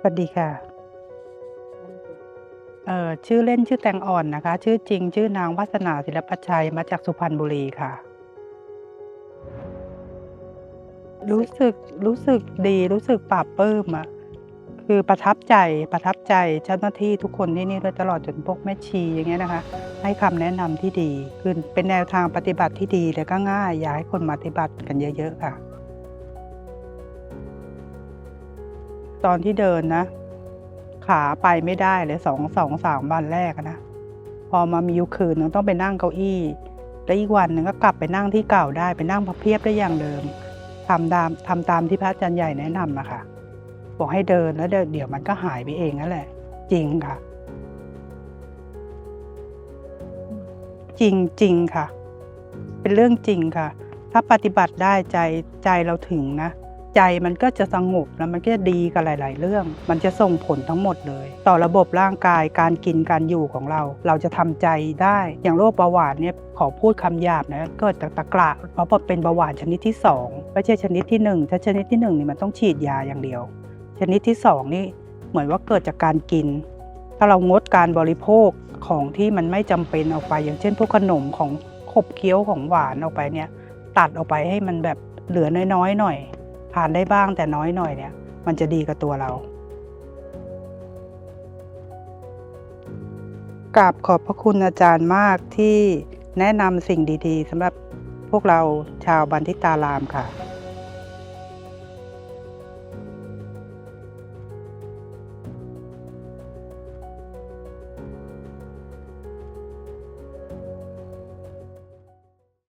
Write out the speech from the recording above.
สวัสดีค่ะ เอ่อชื่อเล่นชื่อแตงอ่อนนะคะ ชื่อจริง ชื่อนางวาสนาศิลปชัยมาจากสุพรรณบุรีค่ะ รู้สึกรู้สึกดีรู้สึกปลาบปลื้มอะคือประทับใจประทับใจเจ้าหน้าที่ทุกคนที่นี่โดยตลอดจนพวกแม่ชีอย่างเงี้ยนะคะ ให้คำแนะนำที่ดีคือเป็นแนวทางปฏิบัติที่ดีและก็ง่ายอยากให้คนมาปฏิบัติกันเยอะ ๆ ค่ะ ตอนที่เดินนะ ขาไปไม่ได้เลย2 2-3วันแรกนะ พอมามีอยู่คืนนึงต้องไปนั่งเก้าอี้แล้วอีกวันหนึ่งก็กลับไปนั่งที่เก่าได้ไปนั่งพับเพียบได้อย่างเดิมทำตามทำตามที่พระอาจารย์ใหญ่แนะนำอะค่ะ บอกให้เดินแล้วเดี๋ยวมันก็หายไปเองนั่นแหละ จริงค่ะ จริงจริงค่ะ เป็นเรื่องจริงค่ะ ถ้าปฏิบัติได้ใจใจเราถึงนะ ใจมันก็จะสงบแล้วมันก็จะดีกับหลาย ๆ เรื่อง มันจะส่งผลทั้งหมดเลย ต่อระบบร่างกายการกินการอยู่ของเรา เราจะทำใจได้ อย่างโรคเบาหวานเนี่ยขอพูดคำหยาบนะเกิดจากตะกระเพราะเป็นเบาหวานชนิดที่2ไม่ใช่ชนิดที่ 1 ถ้าชนิดที่1นี่มันต้องฉีดยาอย่างเดียว ชนิดที่ 2 นี่เหมือนว่าเกิดจากการกิน ถ้าเรางดการบริโภคของที่มันไม่จำเป็นออกไป อย่างเช่น พวกขนมของขบเคี้ยวของหวานออกไปเนี่ยตัดออกไปให้มันแบบเหลือน้อยๆหน่อย ทานได้บ้างแต่น้อยหน่อยเนี่ย มันจะดีกับตัวเรากราบขอบพระคุณอาจารย์มากที่แนะนำสิ่งดีๆสำหรับพวกเราชาวบันทิตารามค่ะ